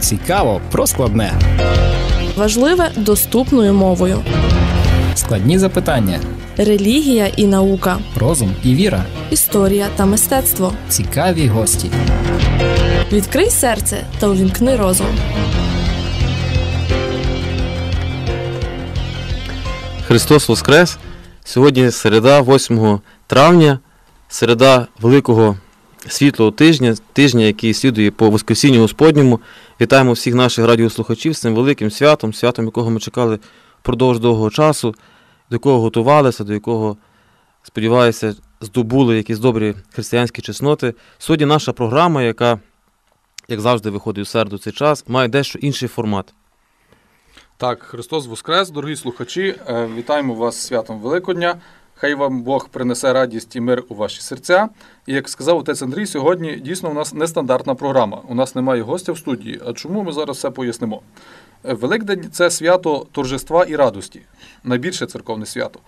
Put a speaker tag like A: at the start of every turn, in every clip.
A: Цікаво про складне.
B: Важливе доступною мовою.
A: Складні запитання.
B: Релігія і наука,
A: Розум і віра.
B: історія та мистецтво.
A: Цікаві гості.
B: Відкрий серце та увімкни розум.
C: Христос Воскрес! Сьогодні середа, 8 травня, середа Великого світлого тижня, тижня, який слідує по Воскресінню Господньому. Вітаємо всіх наших радіослухачів з цим великим святом, святом, якого ми чекали впродовж довгого часу, до якого готувалися, до якого, сподіваюся, здобули якісь добрі християнські чесноти. Сьогодні наша програма, яка, як завжди, виходить у середу цей час, має дещо інший формат.
D: Так, Христос Воскрес, дорогі слухачі, е, вітаємо вас з святом Великодня. Хай вам Бог принесе радість і мир у ваші серця. І як сказав отець Андрій, сьогодні дійсно у нас нестандартна програма. У нас немає гостя в студії. А чому ми зараз все пояснимо? Е, Великдень це свято торжества і радості, найбільше церковне свято.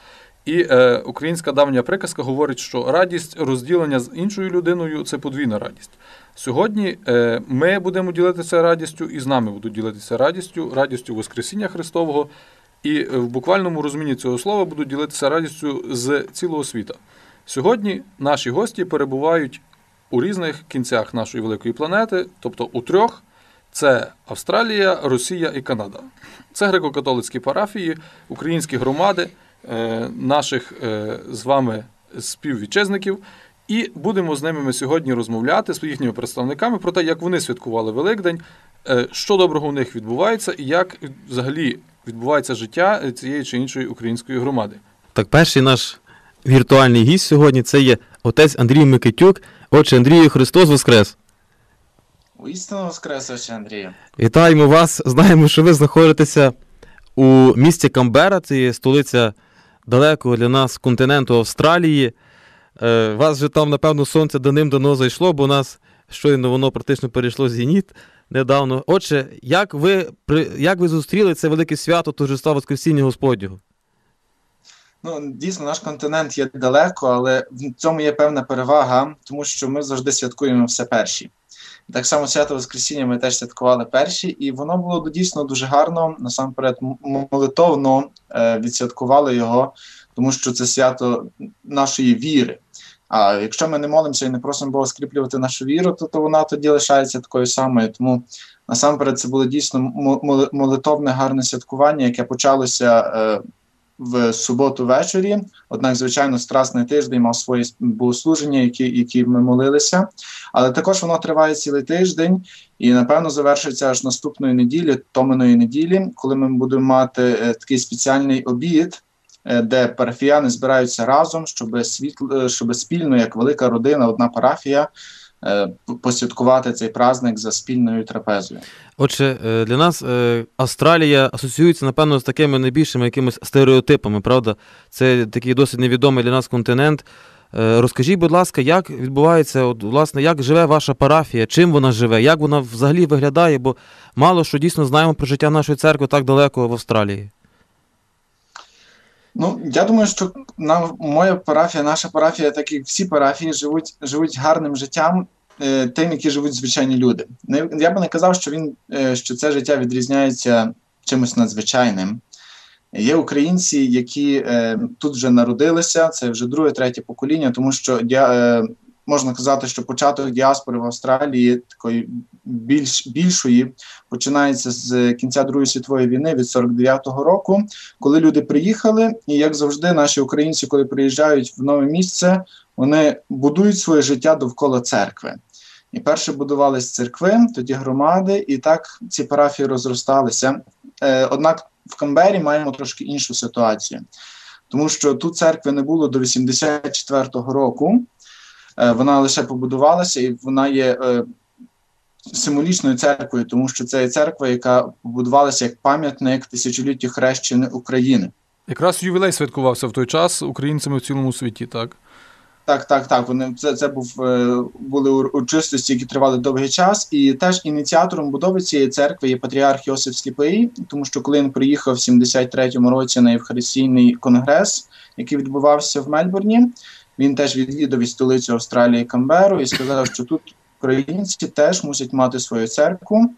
D: І е, українська давня приказка говорить, що радість розділення з іншою людиною це подвійна радість. Сьогодні е, ми будемо ділитися радістю, і з нами будуть ділитися радістю, радістю Воскресіння Христового. І е, в буквальному розумінні цього слова будуть ділитися радістю з цілого світа. Сьогодні наші гості перебувають у різних кінцях нашої великої планети, тобто у трьох: це Австралія, Росія і Канада. Це греко-католицькі парафії, українські громади, е, наших е, з вами співвітчизників. І будемо з ними ми сьогодні розмовляти з їхніми представниками про те, як вони святкували Великдень, що доброго у них відбувається, і як взагалі відбувається життя цієї чи іншої української громади.
C: Так, перший наш віртуальний гість сьогодні це є отець Андрій Микитюк. Отче Андрію Христос Воскрес!
E: Істинно воскрес, отче Андрію.
C: Вітаємо вас. Знаємо, що ви знаходитеся у місті Камбера, це є столиця далекого для нас континенту Австралії. Е, вас же там, напевно, сонце даним-дано зайшло, бо у нас щойно воно практично перейшло зеніт недавно. Отже, як ви, як ви зустріли це велике свято торжества Воскресіння Господнього?
E: Ну, дійсно, наш континент є далеко, але в цьому є певна перевага, тому що ми завжди святкуємо все перші. Так само свято Воскресіння ми теж святкували перші, і воно було дійсно дуже гарно. Насамперед, молитовно е, відсвяткували його, тому що це свято нашої віри. А якщо ми не молимося і не просимо Бога скріплювати нашу віру, то, то вона тоді лишається такою самою. Тому насамперед це було дійсно молитовне гарне святкування, яке почалося е, в суботу ввечері. Однак, звичайно, страсний тиждень мав свої богослуження, які, які ми молилися. Але також воно триває цілий тиждень і, напевно, завершиться аж наступної неділі, томиної неділі, коли ми будемо мати е, такий спеціальний обід. Е, Де парафіяни збираються разом, щоб світло, е, щоб спільно, як велика родина, одна парафія, е, посвяткувати цей праздник за спільною трапезою.
C: Отже, для нас Австралія асоціюється, напевно, з такими найбільшими якимись стереотипами, правда? Це такий досить невідомий для нас континент. Розкажіть, будь ласка, як відбувається, от, власне, як живе ваша парафія, чим вона живе, як вона взагалі виглядає, бо мало що дійсно знаємо про життя нашої церкви так далеко в Австралії.
E: Ну, я думаю, що нам моя парафія, наша парафія, так як всі парафії, живуть, живуть гарним життям, е, тим, які живуть звичайні люди. Не- Я би не казав, що він е, що це життя відрізняється чимось надзвичайним. Є українці, які е, тут вже народилися, це вже друге, третє покоління, тому що я, можна казати, що початок діаспори в Австралії такої більш більшої починається з кінця Другої світової війни від 49-го року коли люди приїхали, і як завжди, наші українці, коли приїжджають в нове місце, вони будують своє життя довкола церкви. І перше будувались церкви, тоді громади, і так ці парафії розросталися. Е, однак в Камбері маємо трошки іншу ситуацію, тому що тут церкви не було до 84-го року. Е, вона лише побудувалася, і вона є е, символічною церквою, тому що це є церква, яка побудувалася як пам'ятник тисячоліттю хрещення України.
D: Якраз ювілей святкувався в той час українцями в цілому світі, так?
E: Так, так, так. Вони це, це був е, були ур- урочистості, які тривали довгий час. І теж ініціатором будови цієї церкви є патріарх Йосиф Скіпей, тому що коли він приїхав в 73-му році на Євхаристійний конгрес, який відбувався в Мельбурні, він теж відвідав і столицю Австралії Камберу і сказав, що тут українці теж мусять мати свою церкву.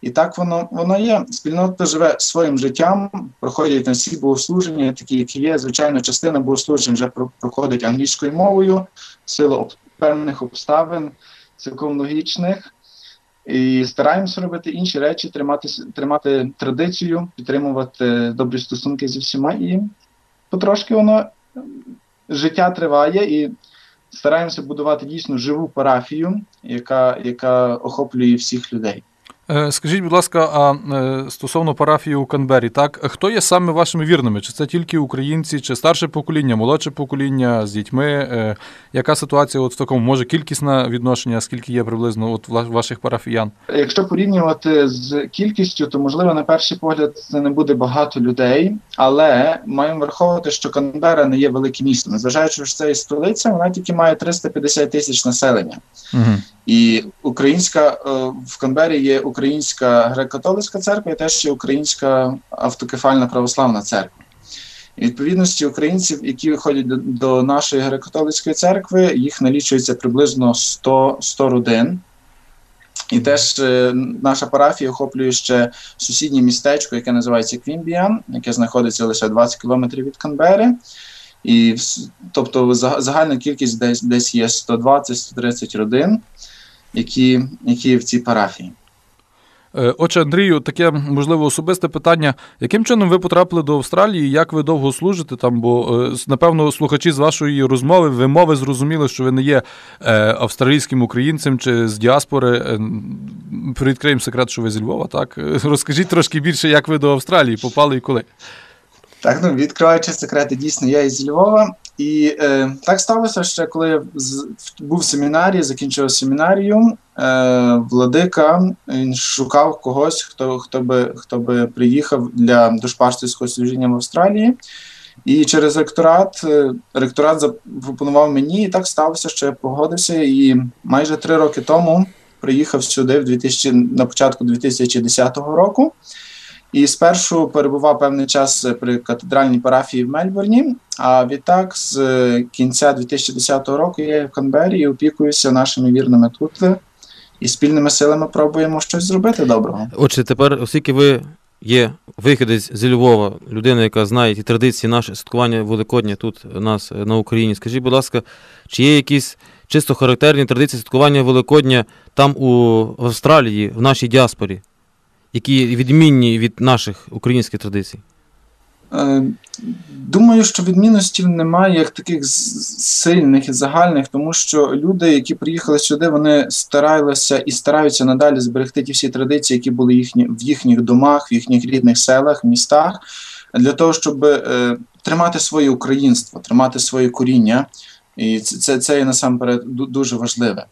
E: І так воно воно є. Спільнота живе своїм життям, проходять на всі богослуження, такі, які є. Звичайно, частина богослужень вже проходить англійською мовою, в силу певних обставин, цілком логічних. І стараємося робити інші речі, тримати тримати традицію, підтримувати добрі стосунки зі всіма. І потрошки воно життя триває, і стараємося будувати дійсно живу парафію, яка, яка охоплює всіх людей.
D: Е, скажіть, будь ласка, а е, стосовно парафії у Канбері, так хто є саме вашими вірними? Чи це тільки українці, чи старше покоління, молодше покоління з дітьми? Е, яка ситуація от в такому? Може кількісне відношення, скільки є приблизно от ваших парафіян?
E: Якщо порівнювати з кількістю, то можливо на перший погляд це не буде багато людей, але маємо враховувати, що Канбера не є велике місто. Незважаючи, що це є столиця, вона тільки має 350 тисяч населення. Угу. І українська в Канбері є Українська греко-католицька церква і теж є Українська автокефальна православна церква. І відповідності українців, які ходять до, до нашої греко-католицької церкви, їх налічується приблизно 100 100 родин. І теж е, наша парафія охоплює ще сусіднє містечко, яке називається Квімбіан, яке знаходиться лише 20 кілометрів від Канбери. І тобто загальна кількість десь десь є 120-130 родин, які, які в цій парафії.
D: Е, отже, Андрію, таке можливо особисте питання. Яким чином ви потрапили до Австралії? Як ви довго служите там? Бо е, напевно слухачі з вашої розмови вимови зрозуміли, що ви не є е, австралійським українцем чи з діаспори. Привідкриємо секрет, що ви зі Львова. Так розкажіть трошки більше, як ви до Австралії попали і коли.
E: Так, ну відкриваючи секрети, дійсно, я із Львова. І е, так сталося, що коли я був в семінарі, закінчив семінарію, е, владика він шукав когось, хто хто би хто би приїхав для душпастерського служіння в Австралії. І через ректорат е, ректорат запропонував мені, і так сталося, що я погодився. І майже три роки тому приїхав сюди в 2000, на початку 2010 року. І спершу перебував певний час при катедральній парафії в Мельбурні. А відтак, з кінця 2010 року, я в Канбері і опікуюся нашими вірними тут. І спільними силами пробуємо щось зробити доброго.
C: Отже, тепер, оскільки ви є вихідець зі Львова, людина, яка знає ті традиції наше святкування Великодня тут у нас на Україні, скажіть, будь ласка, чи є якісь чисто характерні традиції святкування Великодня там у Австралії, в нашій діаспорі? Які відмінні від наших українських традицій?
E: Е, думаю, що відмінностей немає як таких сильних і загальних, тому що люди, які приїхали сюди, вони старалися і стараються надалі зберегти ті всі традиції, які були їхні в їхніх домах, в їхніх рідних селах, містах, для того, щоб е, тримати своє українство, тримати своє коріння. І це це, це є насамперед дуже важливе.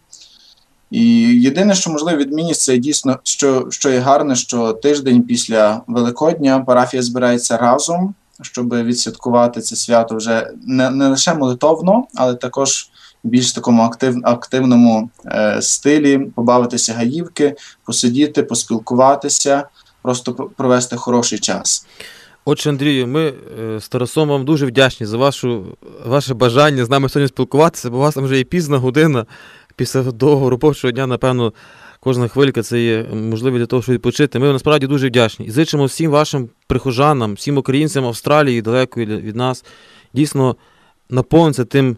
E: І єдине, що можливо відмінність, це дійсно, що що є гарне, що тиждень після Великодня парафія збирається разом, щоб відсвяткувати це свято вже не не лише молитовно, але також в більш такому актив, активному е, стилі, побавитися гаївки, посидіти, поспілкуватися, просто провести хороший час.
C: Отже, Андрію, ми е, з Тарасом вам дуже вдячні за вашу, ваше бажання з нами сьогодні спілкуватися, бо у вас там вже є пізна година після довгого робочого дня, напевно, кожна хвилька це є можливість для того, щоб відпочити. Ми насправді дуже вдячні. І зичимо всім вашим прихожанам, всім українцям Австралії, далекої від нас, дійсно наповнитися тим.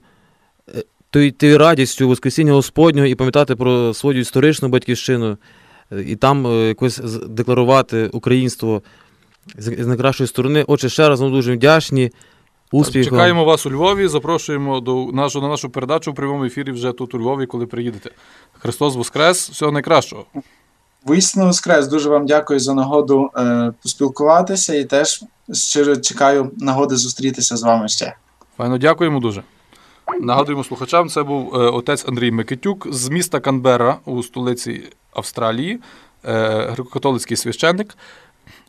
C: Е, тою, радістю Воскресіння Господнього і пам'ятати про свою історичну батьківщину, і там е, якось декларувати українство з найкращої сторони. Отже, ще раз вам дуже вдячні.
D: Успіх Чекаємо вас у Львові. Запрошуємо до нашу, на нашу передачу в прямому ефірі вже тут у Львові, коли приїдете. Христос Воскрес! Всього найкращого.
E: Воістину Воскрес! Дуже вам дякую за нагоду е, поспілкуватися і теж щиро чекаю нагоди зустрітися з вами ще.
D: Файно, дякуємо дуже. Нагадуємо слухачам, це був е, отець Андрій Микитюк з міста Канбера у столиці Австралії, е, греко-католицький священник.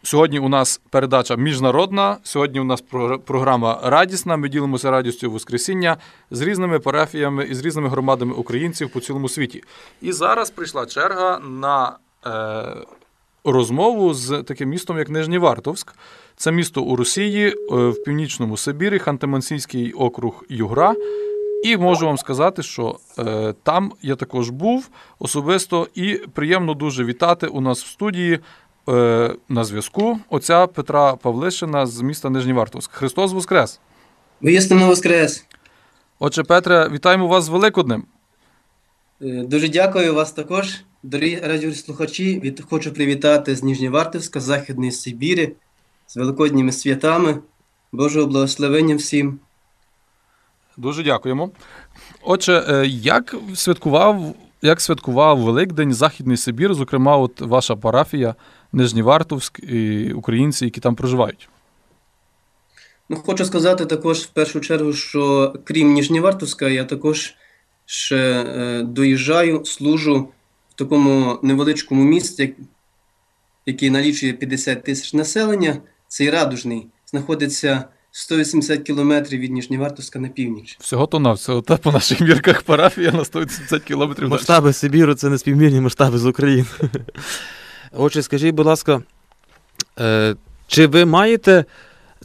D: Сьогодні у нас передача міжнародна. Сьогодні у нас програма радісна. Ми ділимося радістю Воскресіння з різними парафіями і з різними громадами українців по цілому світі. І зараз прийшла черга на е, розмову з таким містом, як Нижнєвартовськ. Це місто у Росії, е, в північному Сибірі, Ханты-Мансійський округ Югра. І можу вам сказати, що е, там я також був особисто і приємно дуже вітати у нас в студії на зв'язку отця Петра Павлишина з міста Нижнівартовськ. Христос Воскрес!
F: Воістину Воскрес!
D: Отче Петре, вітаємо вас з Великоднем.
F: Е, Дуже дякую вас також, дорогі радіослухачі. Від, хочу привітати з Ніжньовартовська, з Західної Сибірі, з великодніми святами, Божого благословення всім.
D: Дуже дякуємо. Отже, е, як святкував, як святкував Великдень Західний Сибір, зокрема, от ваша парафія Нижнівартовськ і українці, які там проживають?
F: Ну, хочу сказати також в першу чергу, що крім Ніжньовартовська, я також ще е, доїжджаю, служу в такому невеличкому місті, як- який налічує 50 тисяч населення. Цей радужний знаходиться 180 кілометрів від Ніжньовартовська на північ.
D: Всього то на всього. Та по наших мірках парафія на 180 кілометрів.
C: Масштаби Сибіру це не співмірні масштаби з України. Отже, скажіть, будь ласка, е, чи ви маєте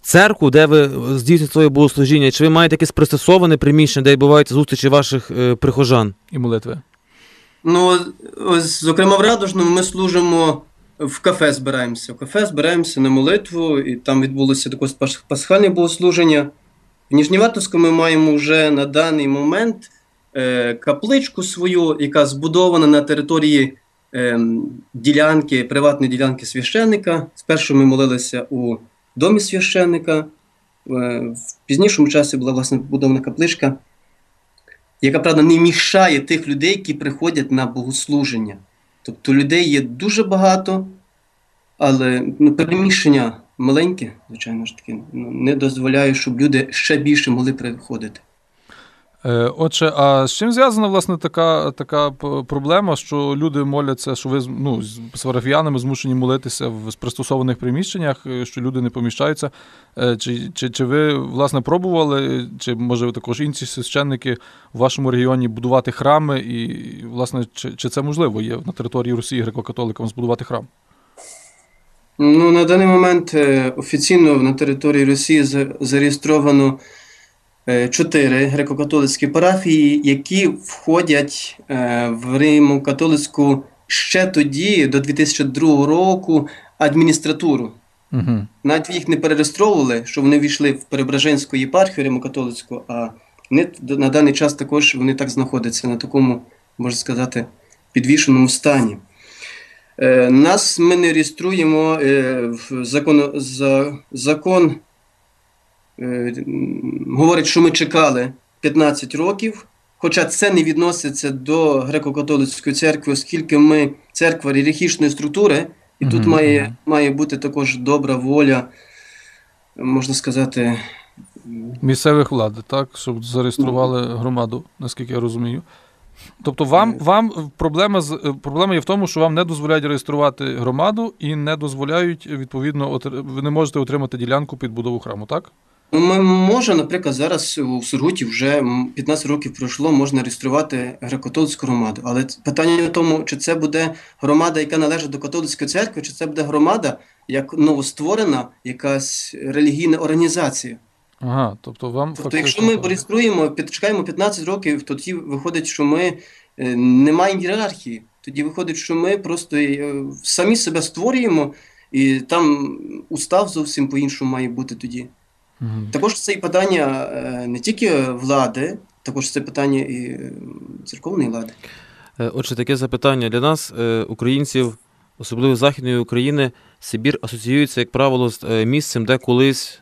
C: церкву, де ви здійснюєте своє богослужіння, чи ви маєте якесь пристосоване приміщення, де відбуваються зустрічі ваших е, прихожан?
D: І молитви.
F: Ну, ось, зокрема, в Радужному ми служимо в кафе збираємося. В кафе збираємося на молитву, і там відбулося також пасхальне богослуження. В Ніжнівартовську ми маємо вже на даний момент е, капличку свою, яка збудована на території ділянки, приватної ділянки священника. Спершу ми молилися у домі священника. Е, в пізнішому часі була власне побудована капличка яка правда не мішає тих людей, які приходять на богослуження. Тобто людей є дуже багато, але ну, переміщення маленьке, звичайно ж таки, ну, не дозволяє, щоб люди ще більше могли приходити.
D: Е, Отже, а з чим зв'язана власне така, така проблема, що люди моляться, що ви ну, з парафіянами змушені молитися в пристосованих приміщеннях, е, що люди не поміщаються? Е, Чи, чи, чи ви власне пробували, чи може також інші священники в вашому регіоні будувати храми? І власне, чи, чи це можливо є на території Росії греко-католикам збудувати храм?
F: Ну, на даний момент офіційно на території Росії зареєстровано чотири греко-католицькі парафії, які входять е, в Римо-католицьку ще тоді, до 2002 року, адміністратуру.
D: Угу.
F: Навіть їх не перереєстровували, що вони війшли в Перебраженську єпархію Римо-католицьку, а вони на даний час також вони так знаходяться на такому, можна сказати, підвішеному стані. Е, нас ми не реєструємо е, в закон, за, закон е, говорить, що ми чекали 15 років, хоча це не відноситься до греко-католицької церкви, оскільки ми церква ієрархічної структури, і тут
D: Мгм,
F: має, має бути також добра воля, можна сказати,
D: Місцевих влад, так, щоб зареєстрували громаду, наскільки я розумію. Тобто, вам, вам проблема з е, проблема є в тому, що вам не дозволяють реєструвати громаду і не дозволяють відповідно отр- ви не можете отримати ділянку під будову храму, так?
F: Ну, Ми може, наприклад, зараз у Сургуті вже 15 років пройшло, можна реєструвати греко-католицьку громаду. Але питання в тому, чи це буде громада, яка належить до католицької церкви, чи це буде громада як новостворена якась релігійна організація.
D: Ага, тобто вам
F: Тобто, якщо ми реєструємо, підчекаємо 15 років, тоді виходить, що ми е, не маємо ієрархії. Тоді виходить, що ми просто е, самі себе створюємо, і там устав зовсім по-іншому має бути тоді.
D: Мгм.
F: Також це і питання е, не тільки влади, також це питання і церковної влади.
C: Е, Отже, таке запитання для нас, е, українців, особливо Західної України, Сибір асоціюється, як правило, з місцем, де колись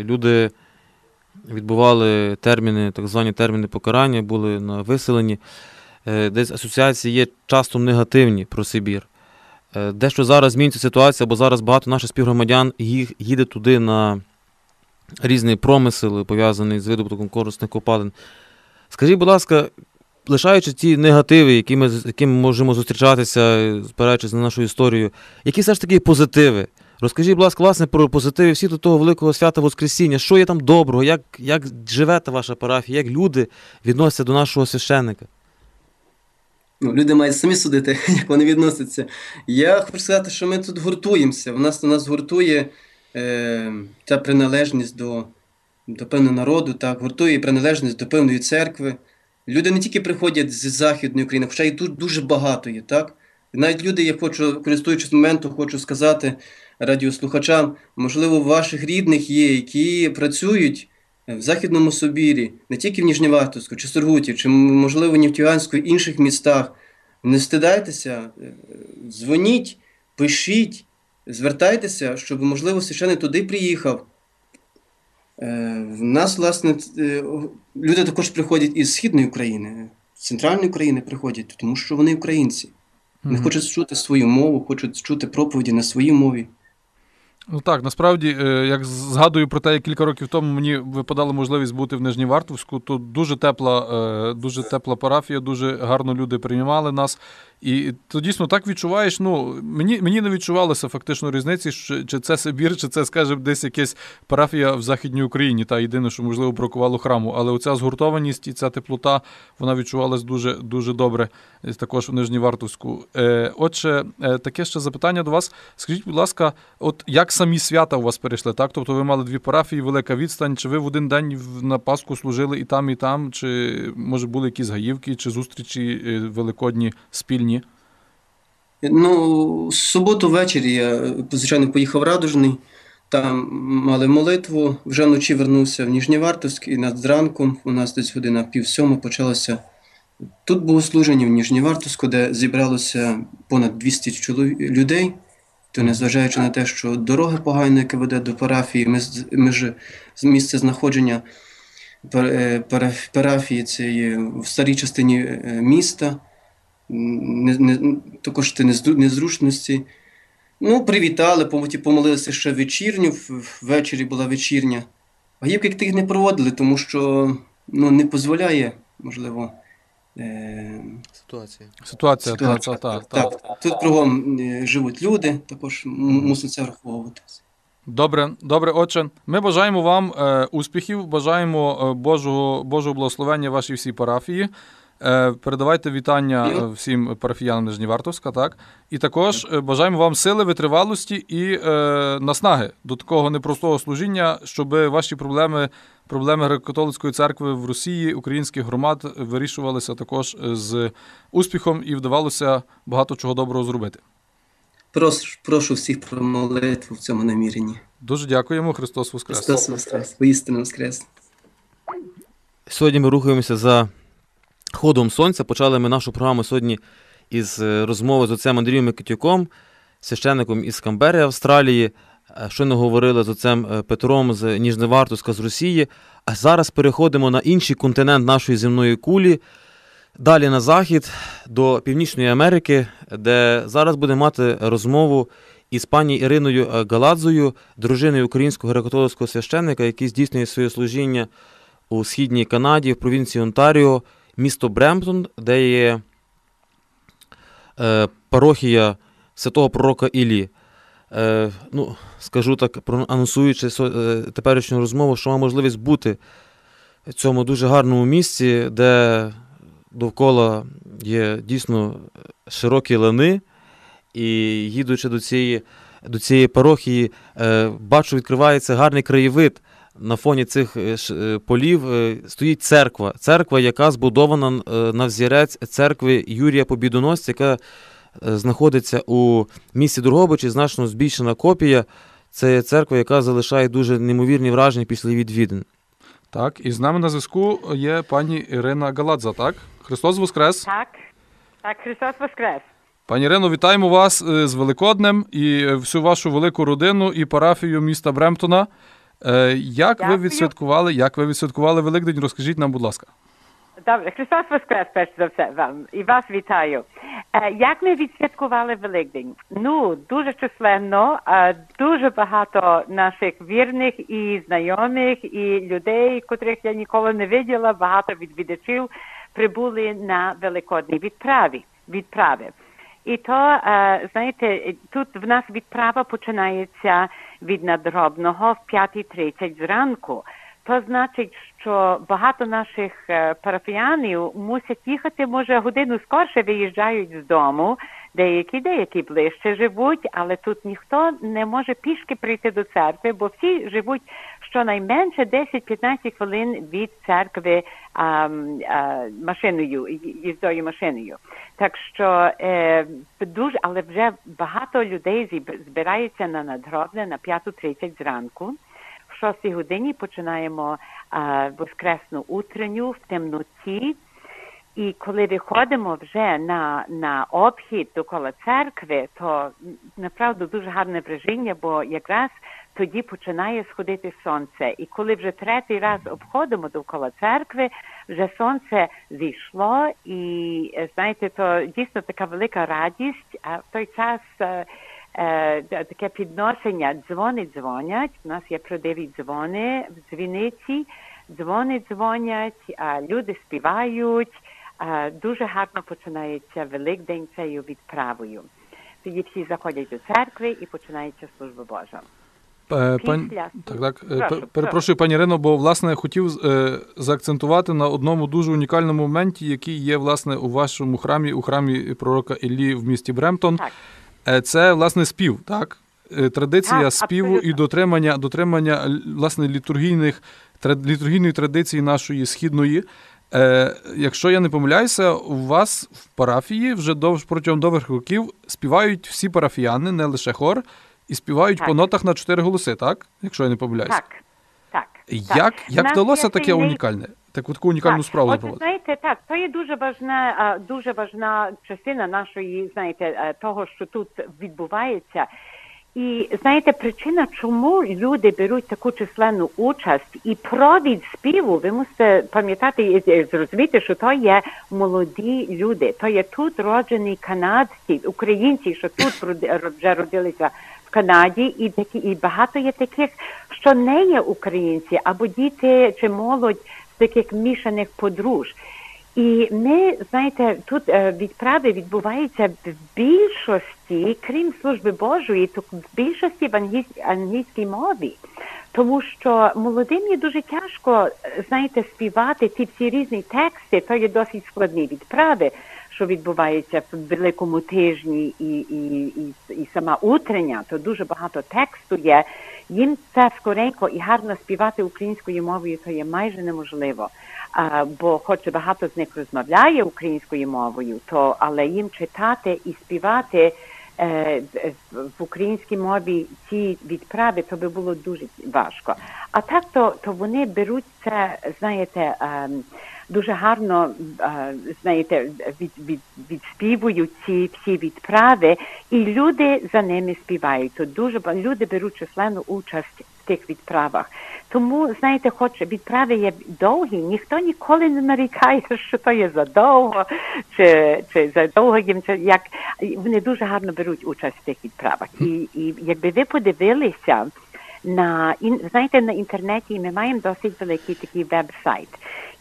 C: люди відбували терміни, так звані терміни покарання, були на виселенні. Десь асоціації є часто негативні про Сибір. Дещо зараз змінюється ситуація, бо зараз багато наших співгромадян їх їде туди на різний промисел, пов'язаний з видобутком корисних копалин. Скажіть, будь ласка, лишаючи ті негативи, які ми, з якими можемо зустрічатися, спираючись на нашу історію, які все ж таки позитиви? Розкажіть, будь ласка, власне, про позитиви всі до того великого свята Воскресіння. Що є там доброго, як, як живе та ваша парафія, як люди відносяться до нашого священника?
F: Ну, люди мають самі судити, як вони відносяться. Я хочу сказати, що ми тут гуртуємося. У нас у нас гуртує е, ця приналежність до до певного народу, так, гуртує приналежність до певної церкви. Люди не тільки приходять з Західної України, хоча і тут дуже багато є, так? І навіть люди, я хочу, користуючись моментом, хочу сказати радіослухачам, можливо, ваших рідних є, які працюють в Західному Собірі, не тільки в Ніжньовартовську, чи Сургуті, чи, можливо, Нефтюганську, інших містах. Не стидайтеся, е, дзвоніть, пишіть, звертайтеся, щоб, можливо, священик туди приїхав. Е, В нас, власне, е, люди також приходять із Східної України, з центральної України приходять, тому що вони українці. Вони
D: Мгм.
F: хочуть чути свою мову, хочуть чути проповіді на своїй мові.
D: Ну так, насправді, е, як згадую про те, як кілька років тому мені випадала можливість бути в Нижньовартовську, то дуже тепла, дуже тепла парафія, дуже гарно люди приймали нас. І то дійсно так відчуваєш. Ну мені мені не відчувалося фактично різниці, чи це Сибір, чи це, скажімо, десь якась парафія в Західній Україні. Та єдине, що можливо бракувало храму. Але оця згуртованість і ця теплота, вона відчувалась дуже дуже добре. е, Також в Нижньовартовську. Е, Отже, е, таке ще запитання до вас. Скажіть, будь ласка, от як самі свята у вас перейшли? Так, тобто ви мали дві парафії, велика відстань. Чи ви в один день на Пасху служили і там, і там? Чи може були якісь гаївки, чи зустрічі великодні спільні?
F: Ну, в суботу ввечері я, звичайно, поїхав Радужний, там мали молитву, вже вночі вернувся в Ніжнєвартовськ, і над зранку у нас десь година пів сьома почалося тут богослуження в Ніжнєвартовську, де зібралося понад 200 чоловік, людей. То незважаючи на те, що дорога погана, яка веде до парафії, ми, ми ж з місця знаходження е, парафії це є в старій частині е, міста не, не, також незру- незручності. Ну, привітали, потім помолилися ще вечірню, ввечері була вечірня. А як як тих не проводили, тому що ну, не дозволяє, можливо. Е,
C: Ситуація.
D: Ситуація,
F: ситуація.
D: та, та, та.
F: так, тут кругом е, живуть люди, також мусить це враховуватися.
D: Добре, добре, отче. Ми бажаємо вам е, успіхів, бажаємо е, Божого, Божого благословення вашій всій парафії. Е, передавайте вітання всім парафіянам Нижнівартовська, так? І також е, бажаємо вам сили, витривалості і е, наснаги до такого непростого служіння, щоб ваші проблеми, проблеми греко-католицької церкви в Росії, українських громад вирішувалися також е, з успіхом і вдавалося багато чого доброго зробити.
F: Прошу, прошу всіх про молитву в цьому наміренні.
D: Дуже дякуємо. Христос Воскрес!
F: Христос Воскрес, воістину Воскрес.
C: Сьогодні ми рухаємося за ходом сонця. Почали ми нашу програму сьогодні із е, розмови з отцем Андрієм Микитюком, священником із Камбери, Австралії. Е, Щойно говорили з отцем е, Петром з Ніжневартовська з Росії. А зараз переходимо на інший континент нашої земної кулі. Далі на захід до Північної Америки, де зараз буде мати розмову із пані Іриною Галадзою, дружиною українського греко-католицького священника, який здійснює своє служіння у східній Канаді, в провінції Онтаріо, місто Бремптон, де є е, парохія святого пророка Іллі. Е, ну, скажу так, проанонсуючи е, теперішню розмову, що мав можливість бути в цьому дуже гарному місці, де довкола є дійсно широкі лани, і їдучи до цієї, до цієї парохії, е, бачу, відкривається гарний краєвид. На фоні цих е, е, полів е, стоїть церква. Церква, яка збудована на взірець церкви Юрія Побідоносця, яка знаходиться у місті Другобичі, значно збільшена копія. Це церква, яка залишає дуже неймовірні враження після відвідин.
D: Так, і з нами на зв'язку є пані Ірина Галадза, так? Христос Воскрес.
G: Так, так, Христос Воскрес.
D: Пані Ірино, вітаємо вас з Великоднем і всю вашу велику родину і парафію міста Бремптона. Е, Як ви відсвяткували? Як ви відсвяткували Великдень? Розкажіть нам, будь ласка.
G: Добре, Христос Воскрес, перш за все вам і вас вітаю. Е, як ми відсвяткували Великдень? Ну, дуже численно, е, дуже багато наших вірних і знайомих, і людей, котрих я ніколи не виділа, багато відвідачів прибули на Великодній відправі. відправи. І то, знаєте, тут в нас відправа починається від надробного в 5.30 зранку. То значить, що багато наших парафіянів мусять їхати, може, годину скорше виїжджають з дому. Деякі, деякі ближче живуть, але тут ніхто не може пішки прийти до церкви, бо всі живуть щонайменше 10-15 хвилин від церкви а, а, машиною, їздою машиною. Так що е, дуже, але вже багато людей збираються на надгробне на 5.30 зранку. В 6 годині починаємо а, воскресну утренню в темноті. І коли виходимо вже на, на обхід довкола церкви, то направду дуже гарне враження, бо якраз тоді починає сходити сонце. І коли вже третій раз обходимо довкола церкви, вже сонце зійшло, і е, знаєте, то дійсно така велика радість. А в той час е, е, таке підношення, дзвони дзвонять. У нас є продиві дзвони в дзвіниці, дзвони дзвонять, а люди співають. Дуже гарно починається Великдень цією відправою. Тоді всі заходять до церкви і починається служба Божа.
D: Е, Пан... Так, так. е,
G: Прошу,
D: Перепрошую, пані Ірино, бо власне хотів е, заакцентувати на одному дуже унікальному моменті, який є власне у вашому храмі, у храмі пророка Іллі в місті Бремтон.
G: Так.
D: Це власне спів, так? Традиція
G: Так,
D: співу
G: абсолютно.
D: і дотримання, дотримання власне літургійних літургійної традиції нашої східної. Е, якщо я не помиляюся, у вас в парафії вже довж протягом довгих років співають всі парафіяни, не лише хор, і співають
G: Так.
D: по нотах на чотири голоси, так? Якщо я не помиляюся.
G: Так, так.
D: Як,
G: так.
D: як вдалося таке
G: цей
D: унікальне, таку таку унікальну
G: Так.
D: справу проводити?
G: знаєте, так, то є дуже важна, дуже важна частина нашої, знаєте, е, того, що тут відбувається. І знаєте, причина, чому люди беруть таку численну участь і провід співу, ви мусите пам'ятати і зрозуміти, що то є молоді люди, то є тут роджені канадці, українці, що тут вже родилися Канаді, і такі і багато є таких, що не є українці, або діти чи молодь з таких мішаних подружжя. І ми, знаєте, тут е, відправи відбуваються в більшості, крім служби Божої, то в більшості в англійській, англійській мові. Тому що молодим є дуже тяжко, е, знаєте, співати ті всі різні тексти, то є досить складні відправи, що відбуваються в великому тижні і, і, і, і сама утрення, то дуже багато тексту є. Їм це скоренько і гарно співати українською мовою, то є майже неможливо. А, бо хоч багато з них розмовляє українською мовою, то але їм читати і співати е, в- в українській мові ці відправи, то би було дуже важко. А так то, то вони беруть це, знаєте, ем, дуже гарно е, знаєте, від, від, відспівують ці всі відправи, і люди за ними співають. То дуже люди беруть численну участь в тих відправах. Тому, знаєте, хоч відправи є довгі, ніхто ніколи не нарікає, що то є задовго, чи, чи задовго їм це як вони дуже гарно беруть участь в тих відправах. І, і якби ви подивилися на знаєте, на інтернеті ми маємо досить великий такий веб-сайт.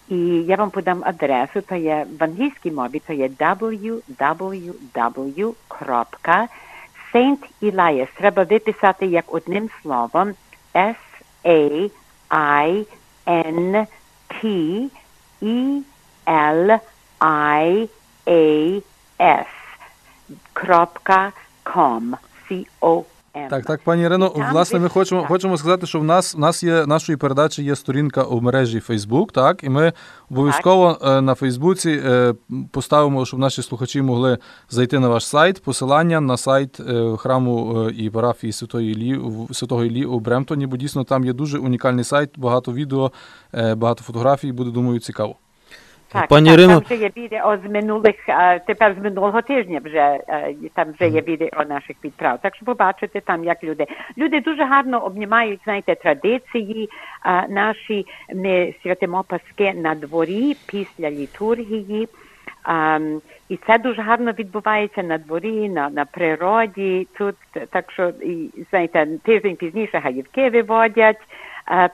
G: І я вам подам адресу, то є в англійській мові, то є www.saintelias. Треба виписати як одним словом S A I N T E L I A S крапка com C-O-M.
D: Так, так, пані Ірино, власне, ми хочемо, хочемо сказати, що в нас в нас є нашої передачі є сторінка у мережі Facebook, так, і ми обов'язково е, на Фейсбуці е, поставимо, щоб наші слухачі могли зайти на ваш сайт, посилання на сайт е, храму і парафії Святої Іллі, Святого Іллі у Бремтоні, бо дійсно там є дуже унікальний сайт, багато відео, багато фотографій, буде, думаю, цікаво.
G: Так,
C: Пані
G: так,
C: Ірино-
G: там вже є відео з минулих, тепер з минулого тижня вже там вже є відео наших відправ. Так що побачите там, як люди. Люди дуже гарно обнімають, знаєте, традиції наші. Ми святимо Паски на дворі після літургії. І це дуже гарно відбувається на дворі, на, на природі. Тут так що і знаєте, тиждень пізніше гаївки виводять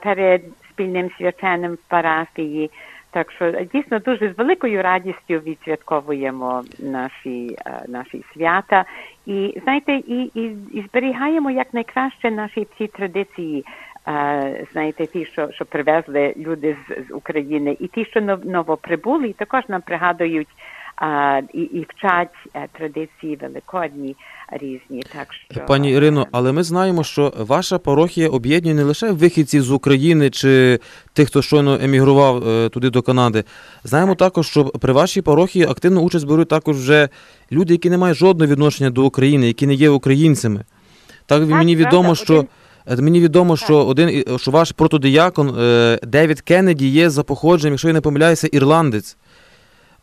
G: перед спільним свяченим в парафії. Так що дійсно дуже з великою радістю відсвятковуємо наші, е, наші свята. І знаєте, і, і, і зберігаємо якнайкраще наші ці традиції. е, Знаєте, ті, що, що привезли люди з, з України, і ті, що новоприбули, новоприбули, також нам пригадують а, і, і вчать е, традиції великодні різні. Так що
C: Пані Ірино, але ми знаємо, що ваша парохія об'єднує не лише вихідців з України чи тих, хто щойно емігрував е, туди до Канади. Знаємо також, що при вашій парохії активну участь беруть також вже люди, які не мають жодного відношення до України, які не є українцями. Так, мені
G: правда,
C: відомо, що. е, Мені відомо, що один що ваш протодиякон е, Девід Кеннеді є за походженням, якщо я не помиляюся, ірландець.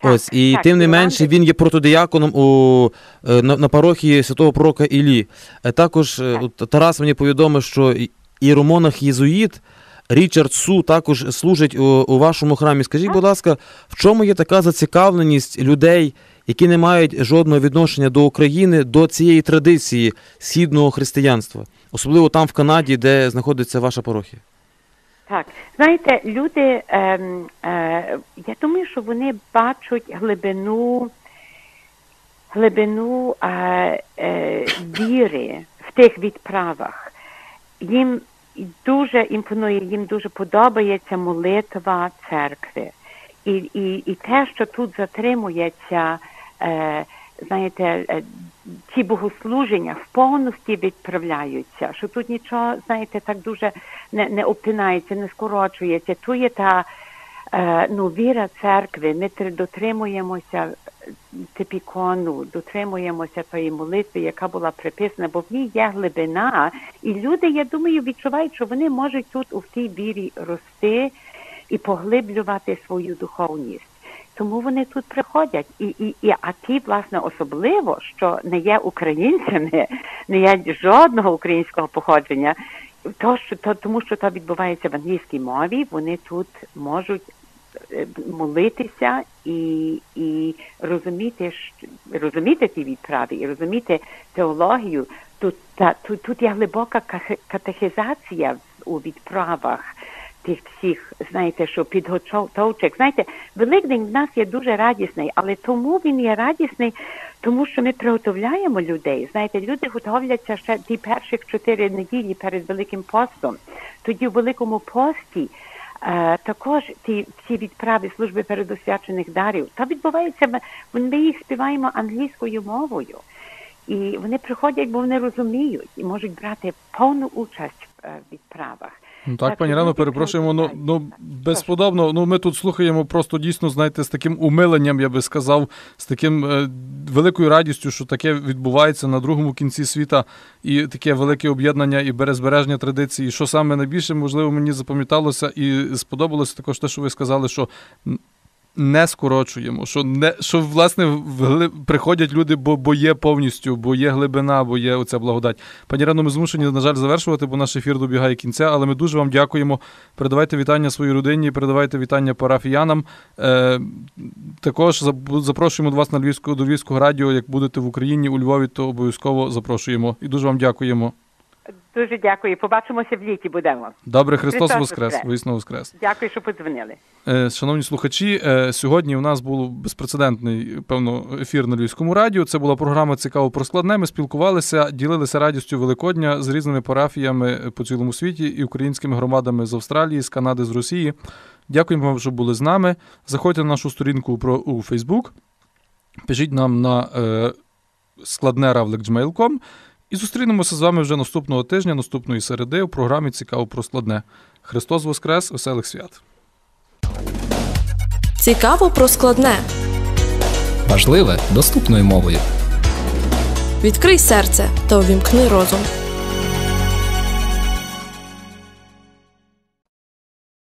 G: Так,
C: Ось і
G: так,
C: тим не менше він є протодияконом у е, на, на парохії святого пророка Іллі. Е, Також е, от Тарас мені повідомив, що і- іеромонах єзуїт Річард Су також служить у, у вашому храмі. Скажіть, будь ласка, в чому є така зацікавленість людей, які не мають жодного відношення до України, до цієї традиції східного християнства, особливо там в Канаді, де знаходиться ваша парохія?
G: Так, знаєте, люди, ем, е, я думаю, що вони бачать глибину, глибину е, е, віри в тих відправах. Їм дуже імпонує, їм дуже подобається молитва церкви. І, і, і те, що тут затримується, е, знаєте, е, ті богослуження в повності відправляються, що тут нічого, знаєте, так дуже не, не обтинається, не скорочується. Тут є та е, ну, віра церкви, ми дотримуємося типікону, дотримуємося тої молитви, яка була приписана, бо в ній є глибина, і люди, я думаю, відчувають, що вони можуть тут у цій вірі рости і поглиблювати свою духовність. Тому вони тут приходять, і, і, і а ті, власне, особливо, що не є українцями, не є жодного українського походження, то, що, то, тому що то відбувається в англійській мові, вони тут можуть е, молитися і, і розуміти, розуміти ті відправи, і розуміти теологію. Тут, та, тут, тут є глибока в- у відправах тих всіх, знаєте, що підготовчик. Знаєте, Великдень в нас є дуже радісний, але тому він є радісний, тому що ми приготовляємо людей. Знаєте, люди готовляться ще ті перших чотири неділі перед Великим постом. Тоді в Великому пості е, також ті всі відправи служби передосвячених дарів. Та відбувається, ми- їх співаємо англійською мовою. І вони приходять, бо вони розуміють і можуть брати повну участь в е, відправах.
D: Ну так,
G: Так,
D: пані Рано, перепрошуємо. Ну, ну безподобно. Ну ми тут слухаємо просто дійсно, знаєте, з таким умиленням, я би сказав, з таким е, великою радістю, що таке відбувається на другому кінці світа, і таке велике об'єднання і березбереження традицій. І що саме найбільше, можливо, мені запам'яталося і сподобалося також те, що ви сказали, що не скорочуємо, що не що власне вгли- приходять люди, бо, бо є повністю, бо є глибина, бо є оця благодать. Пані Рано, ми змушені, на жаль, завершувати, бо наш ефір добігає кінця, але ми дуже вам дякуємо. Передавайте вітання своїй родині, передавайте вітання парафіянам. Е, також запрошуємо вас на Львівську, до Львівського радіо. Як будете в Україні, у Львові, то обов'язково запрошуємо. І дуже вам дякуємо.
G: Дуже дякую. Побачимося в літі. Будемо.
D: Добре, Христос
G: Христос
D: Воскрес!
G: Воскрес!
D: Воісно Воскрес!
G: Дякую, що подзвонили.
D: Е, Шановні слухачі, е, сьогодні у нас був безпрецедентний, певно, ефір на Львівському радіо. Це була програма Цікаво про складне. Ми спілкувалися, ділилися радістю Великодня з різними парафіями по цілому світі і українськими громадами з Австралії, з Канади, з Росії. Дякуємо вам, що були з нами. Заходьте на нашу сторінку про у Фейсбук, пишіть нам на е, складне і зустрінемося з вами вже наступного тижня, наступної середи у програмі Цікаво про складне. Христос Воскрес! Веселих свят!
B: Цікаво про складне.
A: Важливе доступною мовою.
B: Відкрий серце та увімкни розум.